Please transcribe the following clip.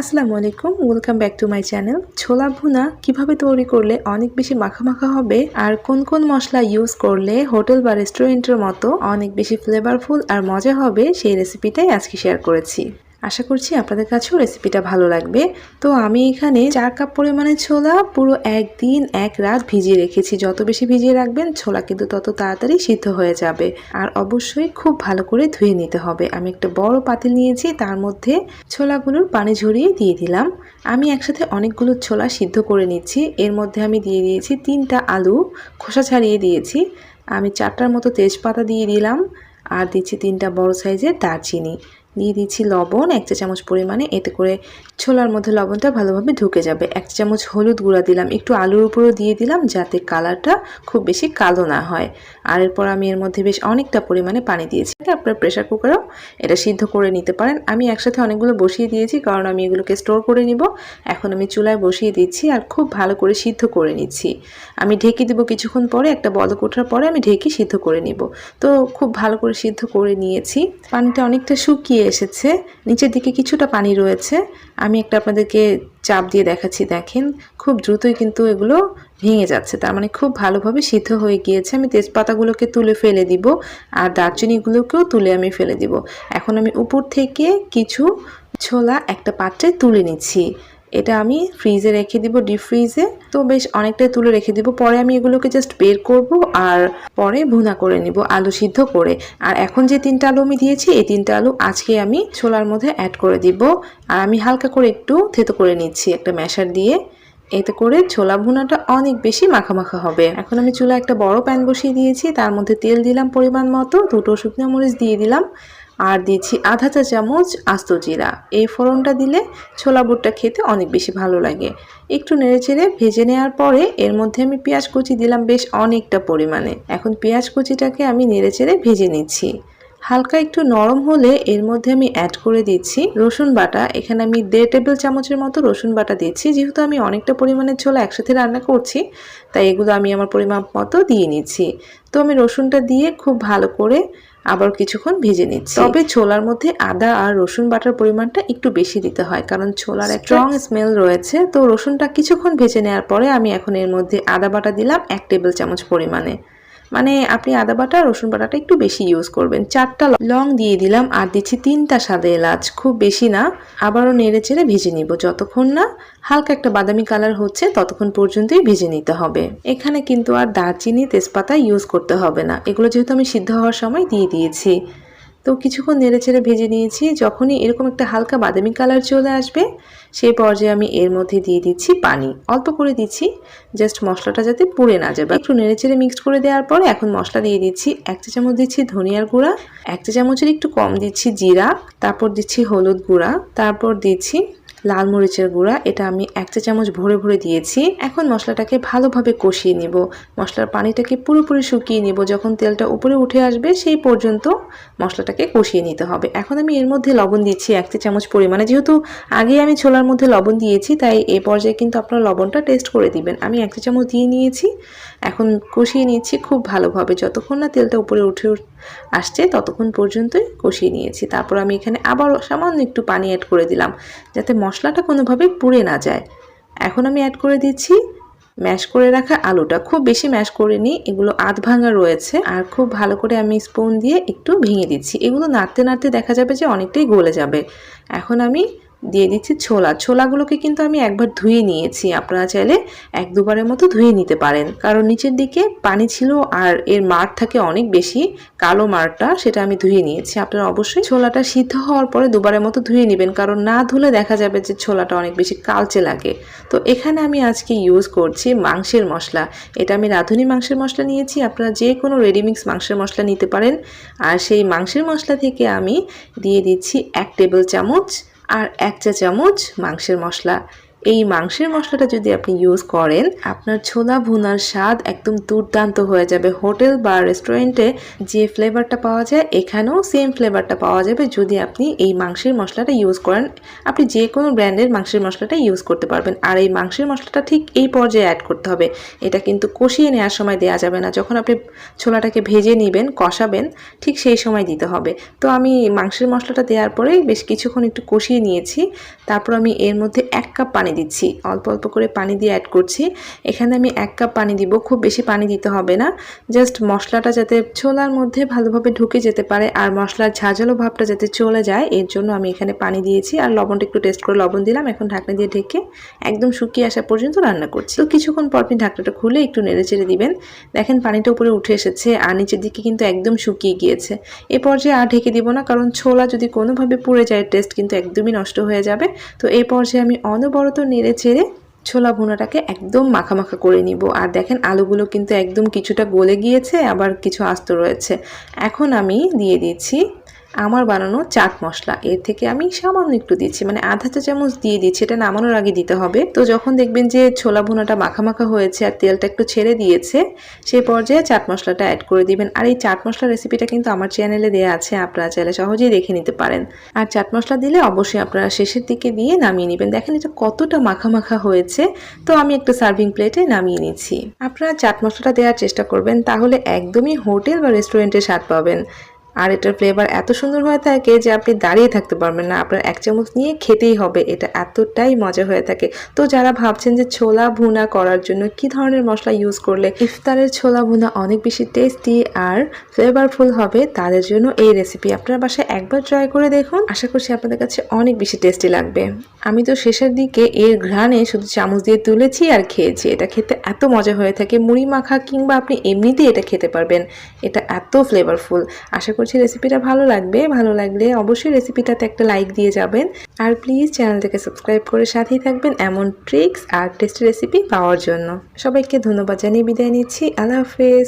আসসালামু আলাইকুম welcome back to my channel ছোলা ভুনা কীভাবে তৈরি করলে অনেক বেশি মাখা মাখা হবে আর কোন কোন মশলা ইউজ করলে হোটেল বা রেস্টুরেন্টের মতো অনেক বেশি ফ্লেভারফুল আর মজা হবে সেই রেসিপিটাই আজকে শেয়ার করেছি। আশা করছি আপনাদের কাছেও রেসিপিটা ভালো লাগবে। তো আমি এখানে চার কাপ পরিমাণে ছোলা পুরো একদিন, এক রাত ভিজিয়ে রেখেছি। যত বেশি ভিজিয়ে রাখবেন, ছোলা কিন্তু তত তাড়াতাড়ি সিদ্ধ হয়ে যাবে। আর অবশ্যই খুব ভালো করে ধুয়ে নিতে হবে। আমি একটা বড় পাতিল নিয়েছি, তার মধ্যে ছোলাগুলোর পানি ঝরিয়ে দিয়ে দিলাম। আমি একসাথে অনেকগুলো ছোলা সিদ্ধ করে নিচ্ছি। এর মধ্যে আমি দিয়ে দিয়েছি তিনটা আলু, খোসা ছাড়িয়ে দিয়েছি। আমি চারটার মতো তেজপাতা দিয়ে দিলাম। আর দিচ্ছি তিনটা বড় সাইজের দারচিনি। দিয়ে দিচ্ছি লবণ, এক চা চামচ পরিমাণে। এতে করে ছোলার মধ্যে লবণটা ভালোভাবে ঢুকে যাবে। এক চামচ হলুদ গুঁড়া দিলাম। একটু আলুর উপরেও দিয়ে দিলাম যাতে কালারটা খুব বেশি কালো না হয়। আর এরপর আমি এর মধ্যে বেশ অনেকটা পরিমাণে পানি দিয়েছি। আপনার প্রেশার কুকারেও এটা সিদ্ধ করে নিতে পারেন। আমি একসাথে অনেকগুলো বসিয়ে দিয়েছি কারণ আমি এগুলোকে স্টোর করে নিব। এখন আমি চুলায় বসিয়ে দিচ্ছি আর খুব ভালো করে সিদ্ধ করে নিচ্ছি। আমি ঢেকে দিব কিছুক্ষণ পরে, একটা বলক ওঠার পরে আমি ঢেকে সিদ্ধ করে নিব। তো খুব ভালো করে সিদ্ধ করে নিয়েছি। পানিটা অনেকটা শুকিয়ে এসেছে। নিচের দিকে কিছুটা পানি রয়েছে। আমি একটা আপনাদেরকে চাপ দিয়ে দেখাচ্ছি, দেখেন। খুব দ্রুতই কিন্তু এগুলো ভেঙে যাচ্ছে। তার মানে খুব ভালোভাবে সিদ্ধ হয়ে গিয়েছে। আমি তেজপাতাগুলোকে তুলে ফেলে দিব আর দারচিনিগুলোকেও তুলে আমি ফেলে দিব। এখন আমি উপর থেকে কিছু ছোলা একটা পাত্রে তুলে নিচ্ছি। এটা আমি ফ্রিজে রেখে দিব ডিপ ফ্রিজে তো বেশ অনেকটাই তুলে রেখে দিব। পরে আমি এগুলোকে জাস্ট বের করব আর পরে ভুনা করে নিব, আলু সিদ্ধ করে। আর এখন যে তিনটা আলু আমি দিয়েছি, এই তিনটা আলু আজকে আমি ছোলার মধ্যে অ্যাড করে দিব। আর আমি হালকা করে একটু থেতো করে নিচ্ছি একটা ম্যাশার দিয়ে। এতে করে ছোলা ভুনাটা অনেক বেশি মাখা মাখা হবে। এখন আমি চুলা একটা বড় প্যান বসিয়ে দিয়েছি, তার মধ্যে তেল দিলাম পরিমাণ মতো, দুটো শুকনো মরিচ দিয়ে দিলাম, আর দিচ্ছি আধা চা চামচ আস্ত জিরা। এই ফোড়নটা দিলে ছোলা বুটটা খেতে অনেক বেশি ভালো লাগে। একটু নেড়ে নেড়েচেড়ে ভেজে নেওয়ার পরে এর মধ্যে আমি পেঁয়াজ কুচি দিলাম বেশ অনেকটা পরিমাণে। এখন পেঁয়াজ কুচিটাকে আমি নেড়ে নেড়েচেড়ে ভেজে নিচ্ছি। হালকা একটু নরম হলে এর মধ্যে আমি অ্যাড করে দিচ্ছি রসুন বাটা। এখানে আমি দেড় টেবিল চামচের মতো রসুন বাটা দিচ্ছি। যেহেতু আমি অনেকটা পরিমাণে ছোলা একসাথে রান্না করছি তাই এগুলো আমি আমার পরিমাপ মতো দিয়ে নিচ্ছি। তো আমি রসুনটা দিয়ে খুব ভালো করে আবার কিছুক্ষণ ভেজে নিচ্ছি। তবে ছোলার মধ্যে আদা আর রসুন বাটার পরিমাণটা একটু বেশি দিতে হয় কারণ ছোলার একটা স্ট্রং স্মেল রয়েছে। তো রসুনটা কিছুক্ষণ ভেজে নেওয়ার পরে আমি এখন এর মধ্যে আদা বাটা দিলাম এক টেবিল চামচ পরিমাণে। মানে আপনি আদা বাটা, রসুন বাটাটা একটু বেশি ইউজ করবেন। চারটা লং দিয়ে দিলাম, আর দিচ্ছি তিনটা সাদা এলাচ। খুব বেশি না, আবারও নেড়ে চেড়ে ভেজে নিব। যতক্ষণ না হালকা একটা বাদামি কালার হচ্ছে, ততক্ষণ পর্যন্তই ভেজে নিতে হবে। এখানে কিন্তু আর দারচিনি, তেজপাতা ইউজ করতে হবে না। এগুলো যেহেতু আমি সিদ্ধ হওয়ার সময় দিয়ে দিয়েছি। তো কিছুক্ষণ নেড়ে ছেড়ে ভেজে নিয়েছি। যখনই এরকম একটা হালকা বাদামি কালার চলে আসবে, সেই পর্যায়ে আমি এর মধ্যে দিয়ে দিচ্ছি পানি। অল্প করে দিচ্ছি, জাস্ট মশলাটা যাতে পুড়ে না যাবে একটু নেড়ে ছেড়ে মিক্সড করে দেওয়ার পর এখন মশলা দিয়ে দিচ্ছি এক চা চামচ দিচ্ছি ধনিয়ার গুঁড়া, এক চা চামচের একটু কম দিচ্ছি জিরা, তারপর দিচ্ছি হলুদ গুঁড়া, তারপর দিচ্ছি লাল মরিচের গুঁড়া, এটা আমি এক চা চামচ ভরে ভরে দিয়েছি। এখন মশলাটাকে ভালোভাবে কষিয়ে নিব। মশলার পানিটাকে পুরোপুরি শুকিয়ে নিব। যখন তেলটা উপরে উঠে আসবে, সেই পর্যন্ত মশলাটাকে কষিয়ে নিতে হবে। এখন আমি এর মধ্যে লবণ দিচ্ছি এক চা চামচ পরিমাণে। যেহেতু আগে আমি ছোলার মধ্যে লবণ দিয়েছি, তাই এ পর্যায়ে কিন্তু আপনারা লবণটা টেস্ট করে দিবেন। আমি এক চা চামচ দিয়ে নিয়েছি। এখন কষিয়ে নিচ্ছি খুব ভালোভাবে। যতক্ষণ না তেলটা উপরে উঠে আসছে, ততক্ষণ পর্যন্তই কষিয়ে নিয়েছি। তারপর আমি এখানে আবার সামান্য একটু পানি অ্যাড করে দিলাম, যাতে মশলাটা কোনোভাবে পুড়ে না যায়। এখন আমি অ্যাড করে দিচ্ছি ম্যাশ করে রাখা আলুটা। খুব বেশি ম্যাশ করে নিই এগুলো আধ ভাঙা রয়েছে। আর খুব ভালো করে আমি স্পুন দিয়ে একটু ভেঙে দিচ্ছি। এগুলো নাড়তে নাড়তে দেখা যাবে যে অনেকটাই গলে যাবে। এখন আমি দিয়ে দিচ্ছি ছোলা। ছোলাগুলোকে কিন্তু আমি একবার ধুয়ে নিয়েছি। আপনারা চাইলে এক দুবারের মতো ধুয়ে নিতে পারেন। কারণ নিচের দিকে পানি ছিল আর এর মার থাকে অনেক বেশি, কালো মারটা, সেটা আমি ধুয়ে নিয়েছি। আপনারা অবশ্যই ছোলাটা সিদ্ধ হওয়ার পরে দুবারের মতো ধুয়ে নেবেন। কারণ না ধুলে দেখা যাবে যে ছোলাটা অনেক বেশি কালচে লাগে। তো এখানে আমি আজকে ইউজ করছি মাংসের মশলা। এটা আমি রাঁধুনি মাংসের মশলা নিয়েছি। আপনারা যে কোনো রেডিমিক্স মাংসের মশলা নিতে পারেন। আর সেই মাংসের মশলা থেকে আমি দিয়ে দিচ্ছি এক টেবিল চামচ আর এক চা চামচ মাংসের মশলা। এই মাংসের মশলাটা যদি আপনি ইউজ করেন, আপনার ছোলা ভুনার স্বাদ একদম দুর্দান্ত হয়ে যাবে। হোটেল বা রেস্টুরেন্টে যে ফ্লেভারটা পাওয়া যায়, এখানেও সেম ফ্লেভারটা পাওয়া যাবে যদি আপনি এই মাংসের মশলাটা ইউজ করেন। আপনি যে কোনো ব্র্যান্ডের মাংসের মশলাটা ইউজ করতে পারবেন। আর এই মাংসের মশলাটা ঠিক এই পর্যায়ে অ্যাড করতে হবে। এটা কিন্তু কষিয়ে নেওয়ার সময় দেওয়া যাবে না। যখন আপনি ছোলাটাকে ভেজে নেবেন, কষাবেন, ঠিক সেই সময় দিতে হবে। তো আমি মাংসের মশলাটা দেওয়ার পরে বেশ কিছুক্ষণ একটু কষিয়ে নিয়েছি। তারপর আমি এর মধ্যে এক কাপ পানি দিচ্ছি। অল্প অল্প করে পানি দিয়ে অ্যাড করছি। এখানে আমি এক কাপ পানি দিব, খুব বেশি পানি দিতে হবে না। জাস্ট মশলাটা যাতে ছোলার মধ্যে ভালোভাবে ঢুকে যেতে পারে আর মশলার ঝাঁঝালো ভাবটা যাতে চলে যায়, এর জন্য আমি এখানে পানি দিয়েছি। আর লবণটা একটু টেস্ট করে লবণ দিলাম, এখন ঢাকনা দিয়ে ঢেকে একদম শুকিয়ে আসা পর্যন্ত রান্না করছি। তো কিছুক্ষণ পর আপনি ঢাকনাটা খুলে একটু নেড়ে চেড়ে দিবেন। দেখেন পানিটা উপরে উঠে এসেছে আর নিচের দিকে কিন্তু একদম শুকিয়ে গিয়েছে। এ পর্যায়ে আর ঢেকে দিব না, কারণ ছোলা যদি কোনোভাবে পুড়ে যায় টেস্ট কিন্তু একদমই নষ্ট হয়ে যাবে। তো এই পর্যায়ে আমি অনবরত নেড়ে চেড়ে ছোলা ভুনাটাকে একদম মাখা মাখা করে নিব। আর দেখেন, আলুগুলো কিন্তু একদম কিছুটা গলে গিয়েছে, আবার কিছু আস্ত রয়েছে। এখন আমি দিয়ে দিচ্ছি আমার বানানো চাট মশলা। এর থেকে আমি সামান্য একটু দিচ্ছি মানে আধা চা চামচ দিয়ে দিচ্ছি, এটা নামানোর আগে দিতে হবে। তো যখন দেখবেন যে ছোলা ভুনাটা মাখা মাখা হয়েছে আর তেলটা একটু ছেড়ে দিয়েছে সেই পর্যায়ে চাট মশলাটা অ্যাড করে দিবেন। আর এই চাট মশলা রেসিপিটা কিন্তু আমার চ্যানেলে দেওয়া আছে, আপনারা চাইলে সহজেই দেখে নিতে পারেন। আর চাট মশলা দিলে অবশ্যই আপনারা শেষের দিকে দিয়ে নামিয়ে নেবেন। দেখেন এটা কতটা মাখা মাখা হয়েছে। তো আমি একটা সার্ভিং প্লেটে নামিয়ে নিচ্ছি। আপনারা চাট মশলাটা দেওয়ার চেষ্টা করবেন, তাহলে একদমই হোটেল বা রেস্টুরেন্টে স্বাদ পাবেন। আর এটার ফ্লেভার এত সুন্দর হয়ে থাকে যে আপনি দাঁড়িয়ে থাকতে পারবেন না। আপনার এক চামচ নিয়ে খেতেই হবে। এটা এতটাই মজা হয়ে থাকে। তো যারা ভাবছেন যে ছোলা ভুনা করার জন্য কি ধরনের মশলা ইউজ করলে ইফতারের ছোলা ভুনা অনেক বেশি টেস্টি আর ফ্লেভারফুল হবে, তাদের জন্য এই রেসিপি আপনার বাসায় একবার ট্রাই করে দেখুন। আশা করছি আপনাদের কাছে অনেক বেশি টেস্টি লাগবে। আমি তো শেষের দিকে এর ঘ্রাণে শুধু চামচ দিয়ে তুলেছি আর খেয়েছি। এটা খেতে এত মজা হয়ে থাকে। মুড়ি মাখা কিংবা আপনি এমনিতেই এটা খেতে পারবেন। এটা এত ফ্লেভারফুল আশা করছি রেসিপিটা ভালো লাগবে। ভালো লাগলে অবশ্যই রেসিপিটাতে একটা লাইক দিয়ে যাবেন। আর প্লিজ চ্যানেলটাকে সাবস্ক্রাইব করে সাথেই থাকবেন এমন ট্রিক্স আর টেস্টি রেসিপি পাওয়ার জন্য। সবাইকে ধন্যবাদ জানিয়ে বিদায় নিচ্ছি। আল্লাহ হাফেজ।